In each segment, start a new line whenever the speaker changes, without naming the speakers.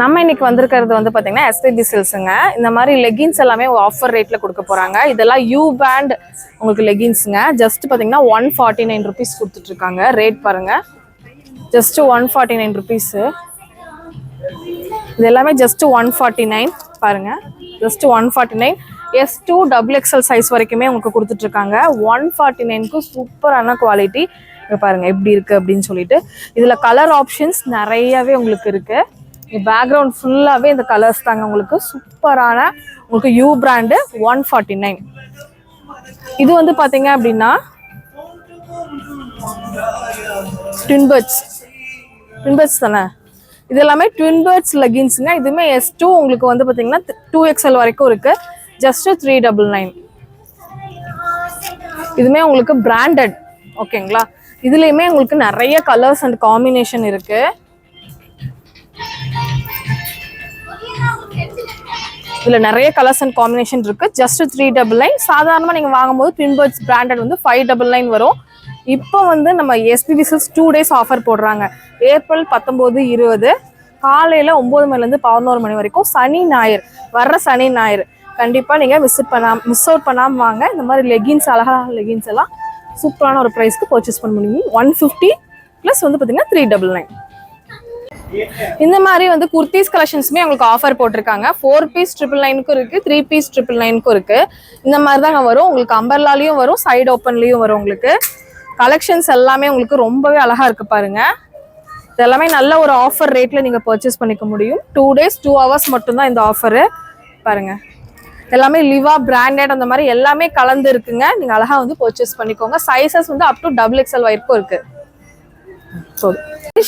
நம்ம இன்னைக்கு வந்திருக்கிறது வந்து பார்த்தீங்கன்னா எஸ்பிபி சில்ஸுங்க இந்த மாதிரி லெகின்ஸ் எல்லாமே ஆஃபர் ரேட்டில் கொடுக்க போகிறாங்க இதெல்லாம் யூ பேண்ட் உங்களுக்கு லெகின்ஸுங்க ஜஸ்ட் பார்த்தீங்கன்னா ஒன் ஃபார்ட்டி நைன் ருபீஸ் கொடுத்துட்ருக்காங்க. ரேட் பாருங்கள் just one forty nine rupees இது எல்லாமே ஜஸ்ட் ஒன் ஃபார்ட்டி நைன் பாருங்கள் just one forty nine S to double XL size வரைக்குமே உங்களுக்கு கொடுத்துட்ருக்காங்க. ஒன் ஃபார்ட்டி நைனுக்கு சூப்பரான குவாலிட்டி பாருங்க எப்படி இருக்குது அப்படின்னு சொல்லிட்டு. இதில் கலர் ஆப்ஷன்ஸ் நிறையவே உங்களுக்கு இருக்குது பேக்ரவுண்ட் ஃபுல்லாகவே இந்த கலர்ஸ் தாங்க உங்களுக்கு சூப்பரான உங்களுக்கு U brand one forty nine இது வந்து பார்த்தீங்க அப்படின்னா ட்வின் பேர்ட்ஸ் ட்வின் தானே? இது எல்லாமே ட்வின் பேர்ட்ஸ் லெகின்ஸுங்க இதுவுமே எஸ் டூ உங்களுக்கு வந்து பார்த்தீங்கன்னா டூ எக்ஸ்எல் வரைக்கும் இருக்கு. ஜஸ்ட் த்ரீ டபுள் நைன் இதுவுமே உங்களுக்கு பிராண்டட் ஓகேங்களா இதுலேயுமே உங்களுக்கு நிறைய கலர்ஸ் அண்ட் காம்பினேஷன் இருக்கு. இதில் நிறைய கலர்ஸ் அண்ட் காம்பினேஷன் இருக்கு. ஜஸ்ட் த்ரீ டபுள் நைன் சாதாரணமாக நீங்கள் வாங்கும்போது பின்பர்ட்ஸ் பிராண்டட் வந்து ஃபைவ் டபுள் நைன் வரும். இப்போ வந்து நம்ம SPB silks two days offer போடுறாங்க. ஏப்ரல் பத்தொம்போது இருபது. காலையில் ஒம்பது மணிலேருந்து பதினோரு மணி வரைக்கும் சனி ஞாயிறு. வர்ற சனி ஞாயிறு. கண்டிப்பாக நீங்கள் விசிட் பண்ணாம மிஸ் அவுட் பண்ணாமல் வாங்க. இந்த மாதிரி லெகின்ஸ் அழகாக லெகின்ஸ் எல்லாம் சூப்பரான ஒரு ப்ரைஸ்க்கு பர்ச்சேஸ் பண்ண முடியும். ஒன் ஃபிஃப்டி ப்ளஸ் வந்து பார்த்தீங்கன்னா த்ரீ டபுள் நைன் இந்த மாதிரி வந்து குர்த்திஸ் கலெக்ஷன்ஸுமே உங்களுக்கு ஆஃபர் போட்டிருக்காங்க. ஃபோர் பீஸ் ட்ரிபிள் நைனுக்கும் இருக்கு த்ரீ பீஸ் ட்ரிபிள் நைனுக்கும் இருக்கு. இந்த மாதிரி தாங்க வரும். உங்களுக்கு அம்பர்லாலையும் வரும் சைடு ஓப்பன்லையும் வரும் உங்களுக்கு. கலெக்ஷன்ஸ் எல்லாமே உங்களுக்கு ரொம்பவே அழகா இருக்கு பாருங்க. இது எல்லாமே நல்ல ஒரு ஆஃபர் ரேட்ல நீங்க பர்ச்சேஸ் பண்ணிக்க முடியும். டூ டேஸ் டூ ஹவர்ஸ் மட்டும்தான் இந்த ஆஃபரு பாருங்க. எல்லாமே லிவா பிராண்டட் அந்த மாதிரி எல்லாமே கலந்து இருக்குங்க. நீங்க அழகா வந்து பர்ச்சேஸ் பண்ணிக்கோங்க. சைசஸ் வந்து அப் டு டபுள் எக்ஸ்எல் வரைக்கும் இருக்கு.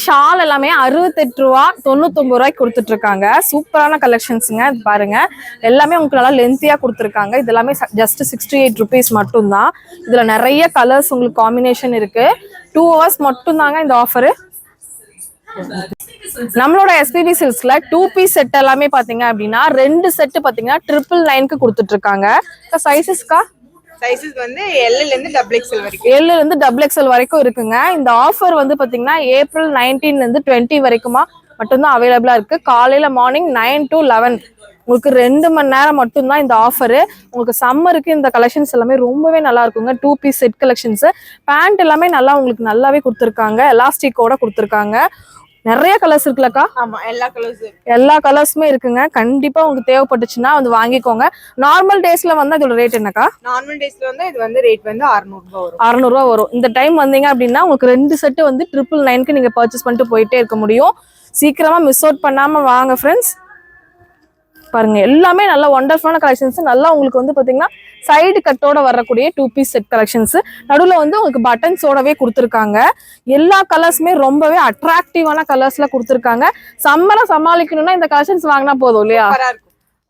ஷால் எல்லாமே அறுபத்தெட்டு ரூபா தொண்ணூத்தொம்பது ரூபாய்க்கு கொடுத்துட்டு இருக்காங்க சூப்பரான கலெக்ஷன்ஸுங்க இது பாருங்க. எல்லாமே உங்களுக்கு நல்லா லென்த்தியா கொடுத்துருக்காங்க. இது எல்லாமே ஜஸ்ட் சிக்ஸ்டி எயிட் ருபீஸ் மட்டும்தான். இதுல நிறைய கலர்ஸ் உங்களுக்கு காம்பினேஷன் இருக்கு. டூ ஹவர்ஸ் மட்டும்தாங்க இந்த ஆஃபரு நம்மளோட எஸ்பிபி சில்ஸ்ல டூ பீஸ் செட் எல்லாமே பாத்தீங்க அப்படின்னா ரெண்டு செட்டு பாத்தீங்கன்னா ட்ரிபிள் நைனுக்கு கொடுத்துட்டு இருக்காங்க சைசஸ்க்கா
சைஸஸ் வந்து எல்ல இருந்து டபுள் எக்ஸ்எல் வரைக்கும்.
ஏழுல இருந்து டபுள் எக்ஸ்எல் வரைக்கும் இருக்குங்க. இந்த ஆஃபர் வந்து பாத்தீங்கன்னா ஏப்ரல் நைன்டீன்ல இருந்து டுவெண்ட்டி வரைக்குமா மட்டும்தான் அவைலபிளா இருக்கு. காலையில மார்னிங் நைன் டு லெவன் உங்களுக்கு ரெண்டு மணி நேரம் மட்டும்தான் இந்த ஆஃபரு உங்களுக்கு சம்மருக்கு இந்த கலெக்ஷன்ஸ் எல்லாமே ரொம்பவே நல்லா இருக்குங்க. Two piece set collections pant எல்லாமே நல்லா உங்களுக்கு நல்லாவே கொடுத்துருக்காங்க. எலாஸ்டிக்கோட கொடுத்துருக்காங்க. நிறைய கலர்ஸ் இருக்குல்லக்கா?
ஆமா எல்லா கலர்ஸ்
எல்லா கலர்ஸுமே இருக்குங்க. கண்டிப்பா உங்களுக்கு தேவைப்பட்டுச்சுன்னா வந்து வாங்கிக்கோங்க. நார்மல் டேஸ்ல வந்து அதோட ரேட் என்னக்கா?
நார்மல் டேஸ்ல வந்து இது வந்து ரேட் வந்து 600 ரூபாய் வரும்.
அறநூறுவா வரும். இந்த டைம் வந்தீங்க அப்படின்னா உங்களுக்கு ரெண்டு செட்டு வந்து ட்ரிபிள் நைனுக்கு நீங்க பர்ச்சேஸ் பண்ணிட்டு போயிட்டே இருக்க முடியும். சீக்கிரமா மிஸ் அவுட் பண்ணாம வாங்க ஃப்ரெண்ட்ஸ் பாருங்க எல்லாமே நல்ல ஒண்டர்ஃபுல்லான கலெக்ஷன்ஸ் நல்லா உங்களுக்கு வந்து பாத்தீங்கன்னா சைடு கட்டோட வரக்கூடிய டூ பீஸ் செட் கலெக்ஷன்ஸ் நடுவில் வந்து உங்களுக்கு பட்டன்ஸோடவே கொடுத்துருக்காங்க. எல்லா கலர்ஸுமே ரொம்பவே அட்ராக்டிவான கலர்ஸ்ல கொடுத்துருக்காங்க. சம்மரை சமாளிக்கணும்னா இந்த கலெக்ஷன்ஸ் வாங்கினா போதும் இல்லையா?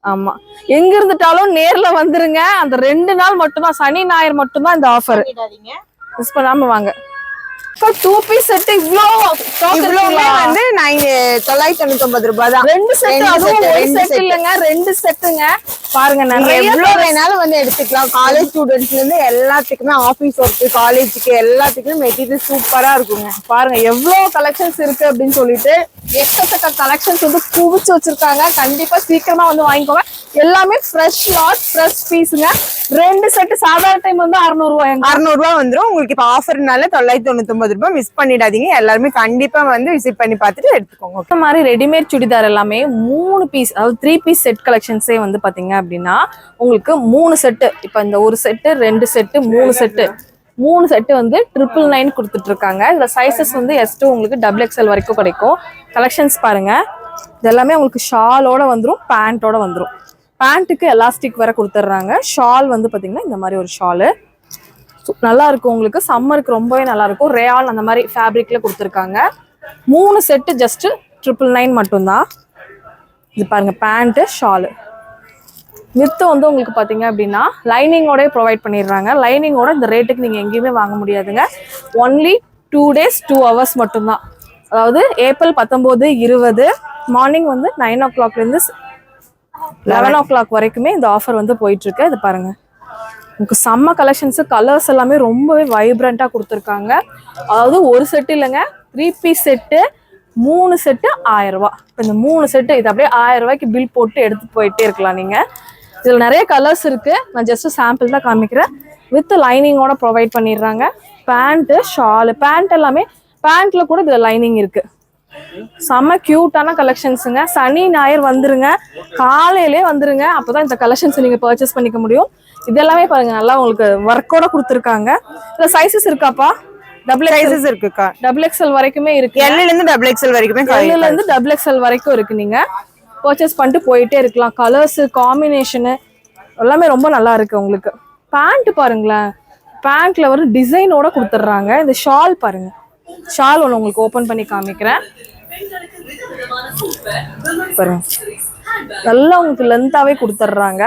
ஆமா. எங்க இருந்துட்டாலும் நேர்ல வந்துருங்க. அந்த ரெண்டு நாள் மட்டும்தான் சனி ஞாயிறு மட்டும்தான் இந்த ஆஃபர் மிஸ் பண்ணாம வாங்க. Two piece set?
வந்து தொள்ளாயிரத்தி தொண்ணூத்தி ஒன்பது ரூபாய் தான்
ரெண்டு செட் அதுவும்
ரெண்டு
செட். இல்லங்க ரெண்டு செட்டுங்க பாருங்க
நீங்க எவ்வளவு வேணாலும் வந்து எடுத்துக்கலாம். காலேஜ் ஸ்டூடெண்ட்ஸ்ல இருந்து எல்லாத்துக்குமே ஆபீஸ் ஒர்க் காலேஜுக்கு எல்லாத்துக்குமே மெட்டீரியல் சூப்பரா இருக்குங்க.
பாருங்க எவ்வளவு கலெக்ஷன்ஸ் இருக்கு அப்படின்னு சொல்லிட்டு எக்கச்சக்க கலெக்ஷன்ஸ் வந்து குவிச்சு வச்சிருக்காங்க. கண்டிப்பா சீக்கிரமா வந்து வாங்கிக்கோங்க. எல்லாமே ஃப்ரெஷ் லாட் ஃப்ரெஷ் பீஸுங்க ரெண்டு செட் சாதாரண டைம் வந்து அறுநூறு ரூபாய்ங்க
அறுநூறு ரூபாய் வந்துரும். உங்களுக்கு இப்ப ஆஃபர்னால தொள்ளாயிரத்தி தொண்ணூத்தி ஒன்பது ரூபாய் மிஸ் பண்ணிடாதீங்க. எல்லாருமே கண்டிப்பா வந்து விசிட் பண்ணி பார்த்துட்டு எடுத்துக்கோங்க.
இந்த மாதிரி ரெடிமேட் சுடிதார் எல்லாமே மூணு பீஸ் அதாவது த்ரீ பீஸ் செட் கலெக்ஷன்ஸே வந்து பாத்தீங்க அப்படின்னா உங்களுக்கு மூணு செட்டு இப்போ இந்த ஒரு செட்டு ரெண்டு செட்டு மூணு செட்டு மூணு செட்டு வந்து ட்ரிபிள் நைன் கொடுத்துட்டு இருக்காங்க. இதுல சைசஸ் வந்து எஸ் டூ உங்களுக்கு டபுள் எக்ஸ்எல் வரைக்கும் கிடைக்கும். கலெக்ஷன்ஸ் பாருங்க. இது எல்லாமே உங்களுக்கு ஷாலோட வந்துரும் பேண்ட்டோட வந்துரும். பேண்ட்டுக்கு எலாஸ்டிக் வேற கொடுத்துட்றாங்க ஷால் வந்து பார்த்தீங்கன்னா இந்த மாதிரி ஒரு ஷாலு நல்லா இருக்கும் உங்களுக்கு. சம்மருக்கு ரொம்பவே நல்லா இருக்கும். ரேயால் அந்த மாதிரி ஃபேப்ரிக்ல கொடுத்துருக்காங்க. மூணு செட்டு ஜஸ்ட் ட்ரிபிள் நைன் மட்டும்தான். இது பாருங்க பேண்ட்டு ஷாலு வித்து வந்து உங்களுக்கு பார்த்தீங்க அப்படின்னா லைனிங்கோடய ப்ரொவைட் பண்ணிடுறாங்க. லைனிங்கோட இந்த ரேட்டுக்கு நீங்கள் எங்கேயுமே வாங்க முடியாதுங்க. Only two days two hours மட்டும்தான். அதாவது ஏப்ரல் பத்தொம்போது இருபது மார்னிங் வந்து நைன் ஓ கிளாக்லேருந்து லெவன் ஓ கிளாக் வரைக்குமே இந்த ஆஃபர் வந்து போயிட்டு இருக்கு இது பாருங்க. உங்களுக்கு செம்ம கலெக்ஷன்ஸ் கலர்ஸ் எல்லாமே ரொம்பவே வைப்ரண்ட்டாக கொடுத்துருக்காங்க. அதாவது ஒரு செட் இல்லைங்க த்ரீ பீஸ் செட்டு மூணு செட்டு ஆயிரம் ரூபாய். இப்போ இந்த மூணு செட்டு இது அப்படியே ஆயிரம் ரூபாய்க்கு பில் போட்டு எடுத்துட்டு போயிட்டே இருக்கலாம் நீங்க. இதுல நிறைய கலர்ஸ் இருக்கு. நான் ஜஸ்ட் சாம்பிள் தான் காமிக்கிறேன். வித் லைனிங்கோட ப்ரொவைட் பண்ணிடுறாங்க. பேண்ட்டு ஷாலு பேண்ட் எல்லாமே பேண்ட்ல கூட இதுல லைனிங் இருக்கு. செம்ம கியூட்டான கலெக்ஷன்ஸுங்க சனி ஞாயிறு வந்துருங்க. காலையிலே வந்துருங்க. அப்பதான் இந்த கலெக்ஷன்ஸ் நீங்க பர்ச்சேஸ் பண்ணிக்க முடியும். இது எல்லாமே பாருங்க நல்லா உங்களுக்கு ஒர்க்கோட கொடுத்துருக்காங்க. இதுல சைஸஸ் இருக்காப்பா? டபுள்
சைசஸ் இருக்குக்கா.
டபுள் எக்ஸல் வரைக்குமே இருக்கு.
எல்லுல இருந்து டபுள் எக்ஸ்எல் வரைக்குமே
எல்லுல இருந்து டபுள் எக்ஸல் வரைக்கும் இருக்கு நீங்க. பர்ச்சேஸ் பண்ணிட்டு போயிட்டே இருக்கலாம். கலர்ஸ் காம்பினேஷனு எல்லாமே ரொம்ப நல்லா இருக்கு உங்களுக்கு. பேண்ட் பாருங்களேன். பேண்ட்ல ஒரு டிசைனோட கொடுத்துட்றாங்க இந்த ஷால் பாருங்க. ஷால் ஒன்று உங்களுக்கு ஓப்பன் பண்ணி காமிக்கிறேன். பாருங்க. நல்லா உங்களுக்கு லென்த்தாகவே கொடுத்துட்றாங்க.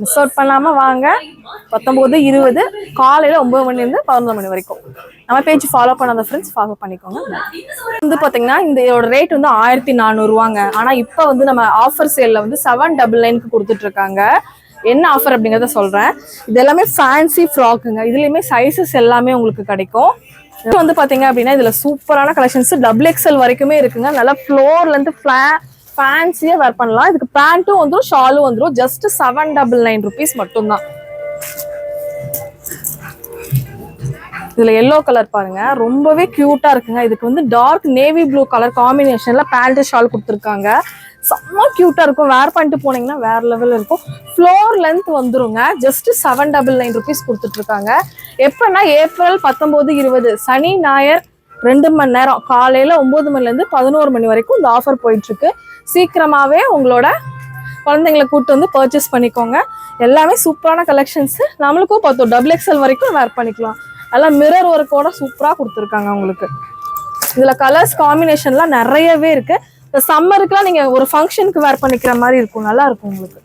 மிஸ் அவுட் பண்ணாமல் வாங்க. பத்தொம்போது இருபது காலையில் ஒம்பது மணிலேருந்து பதினொரு மணி வரைக்கும். நம்ம பேஜ் ஃபாலோ பண்ணாத ஃப்ரெண்ட்ஸ் ஃபாலோ பண்ணிக்கோங்க. வந்து பார்த்தீங்கன்னா இந்த இதோட ரேட் வந்து ஆயிரத்தி நானூறுவாங்க. ஆனால் இப்போ வந்து நம்ம ஆஃபர் சேலில் வந்து செவன் டபுள் நைனுக்கு கொடுத்துட்ருக்காங்க என்ன ஆஃபர் அப்படிங்கறத சொல்றேன். இது எல்லாமே ஃபேன்சி ஃப்ராக்குங்க இதுலயுமே சைஸஸ் எல்லாமே உங்களுக்கு கிடைக்கும். இது வந்து பாத்தீங்க அப்படின்னா இதுல சூப்பரான கலெக்ஷன்ஸ் டபுள் எக்ஸ்எல் வரைக்குமே இருக்குங்க. நல்லா ஃப்ளோர்ல இருந்து ஃபிளா வேர் பண்ணலாம். இதுக்கு பேண்ட்டும் வந்துடும் ஷாலும் வந்துடும் just seven double nine rupees மட்டும்தான். இதுல எல்லோ கலர் பாருங்க. ரொம்பவே க்யூட்டாக இருக்குங்க. இதுக்கு வந்து டார்க் நேவி ப்ளூ கலர் காம்பினேஷனில் பேண்ட் ஷால் கொடுத்துருக்காங்க. செம்ம கியூட்டா இருக்கும். வேர் பண்ணிட்டு போனீங்கன்னா வேற லெவல் இருக்கும். ஃப்ளோர் லென்த் வந்துருங்க. Just seven double nine rupees கொடுத்துட்டு இருக்காங்க எப்பன்னா ஏப்ரல் பத்தொன்பது இருபது. சனி ஞாயிறு ரெண்டு மணி நேரம். காலையில ஒன்பது மணில இருந்து பதினோரு மணி வரைக்கும் இந்த ஆஃபர் போயிட்டு இருக்கு சீக்கிரமாவே உங்களோட குழந்தைங்களை கூட்டு வந்து பர்ச்சேஸ் பண்ணிக்கோங்க. எல்லாமே சூப்பரான கலெக்ஷன்ஸ் நம்மளுக்கும் பார்த்தோம். டபுள் எக்ஸ்எல் வரைக்கும் வேர் பண்ணிக்கலாம். எல்லாம் மிரர் ஒர்க்கோட சூப்பராக கொடுத்துருக்காங்க உங்களுக்கு இதில் கலர்ஸ் காம்பினேஷன்லாம் நிறையவே இருக்குது இந்த சம்மருக்குலாம் நீங்கள் ஒரு ஃபங்க்ஷனுக்கு வேர் பண்ணிக்கிற மாதிரி இருக்கும். நல்லா இருக்கும் உங்களுக்கு.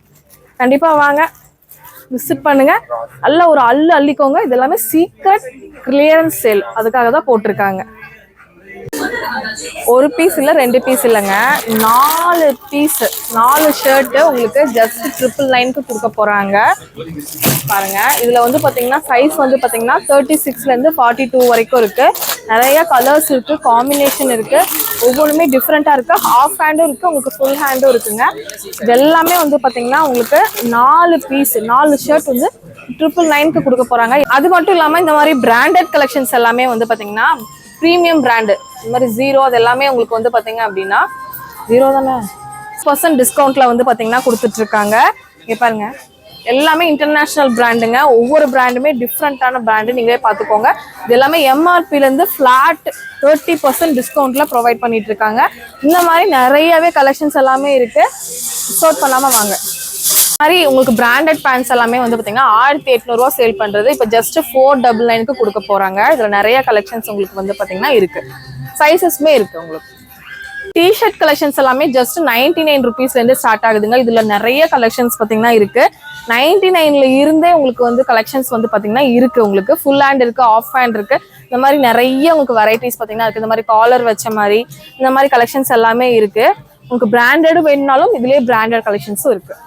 கண்டிப்பாக வாங்க. விசிட் பண்ணுங்க. நல்லா ஒரு அள்ளு அள்ளிக்கோங்க. இது எல்லாமே சீக்ரெட் கிளியரன்ஸ் சேல் அதுக்காக தான் போட்டிருக்காங்க. ஒரு பீஸ் இல்லை ரெண்டு பீஸ் இல்லைங்க. நாலு பீஸ் நாலு ஷர்ட்டு உங்களுக்கு ஜஸ்ட் ட்ரிபிள் நைனுக்கு கொடுக்க போகிறாங்க பாருங்க. இதில் வந்து பார்த்தீங்கன்னா சைஸ் வந்து பார்த்தீங்கன்னா தேர்ட்டி சிக்ஸ்லேருந்து ஃபார்ட்டி டூ வரைக்கும் இருக்குது நிறைய கலர்ஸ் இருக்குது காம்பினேஷன் இருக்குது ஒவ்வொன்றுமே டிஃப்ரெண்ட்டாக இருக்குது ஹாஃப் ஹேண்டும் இருக்குது உங்களுக்கு ஃபுல் ஹேண்டும் இருக்குங்க. இது எல்லாமே வந்து பார்த்தீங்கன்னா உங்களுக்கு நாலு பீஸ் நாலு ஷர்ட் வந்து ட்ரிபிள் நைனுக்கு கொடுக்க போகிறாங்க அது மட்டும் இல்லாமல் இந்த மாதிரி பிராண்டட் கலெக்ஷன்ஸ் எல்லாமே வந்து பார்த்தீங்கன்னா ப்ரீமியம் பிராண்டு இந்த மாதிரி ஜீரோ அது எல்லாமே உங்களுக்கு வந்து பார்த்தீங்க அப்படின்னா ஜீரோ தானே? பர்சன்ட் டிஸ்கவுண்ட்டில் வந்து பார்த்தீங்கன்னா கொடுத்துட்ருக்காங்க. இங்கே பாருங்க. எல்லாமே இன்டர்நேஷ்னல் பிராண்டுங்க ஒவ்வொரு பிராண்டுமே டிஃப்ரெண்ட்டான பிராண்டு நீங்களே பார்த்துக்கோங்க இது எல்லாமே எம்ஆர்பிலேருந்து ஃப்ளாட் தேர்ட்டி பர்சன்ட் டிஸ்கவுண்ட்டில் ப்ரொவைட் பண்ணிகிட்ருக்காங்க இந்த மாதிரி நிறையவே கலெக்ஷன்ஸ் எல்லாமே இருக்குது டிஸ்கவுட் பண்ணாமல் வாங்க. மாதிரி உங்களுக்கு பிராண்டட் பேண்ட்ஸ் எல்லாமே வந்து பார்த்தீங்கன்னா ஆயிரத்தி எட்நூறுவா சேல் பண்ணுறது இப்போ ஜஸ்ட் ஃபோர் டபுள் நைனுக்கு கொடுக்க போகிறாங்க இதில் நிறைய கலெக்ஷன்ஸ் உங்களுக்கு வந்து பார்த்தீங்கன்னா இருக்கு. சைஸஸ்மே இருக்கு உங்களுக்கு. டிஷர்ட் கலெக்ஷன்ஸ் எல்லாமே ஜஸ்ட் நைன்டி நைன் ருபீஸ்லேருந்து ஸ்டார்ட் ஆகுதுங்க. இதில் நிறைய கலெக்ஷன்ஸ் பார்த்தீங்கன்னா இருக்கு. நைன்டி நைனில் இருந்தே உங்களுக்கு வந்து கலெக்ஷன்ஸ் வந்து பார்த்தீங்கன்னா இருக்குது உங்களுக்கு. ஃபுல் ஹேண்ட் இருக்குது ஆஃப் ஹேண்ட் இருக்குது இந்த மாதிரி நிறைய உங்களுக்கு வெரைட்டிஸ் பார்த்தீங்கன்னா இருக்குது இந்த மாதிரி காலர் வச்ச மாதிரி இந்த மாதிரி கலெக்ஷன்ஸ் எல்லாமே இருக்குது உங்களுக்கு பிராண்டடும் வேணும்னாலும் இதுலேயே பிராண்டட் கலெக்ஷன்ஸும் இருக்குது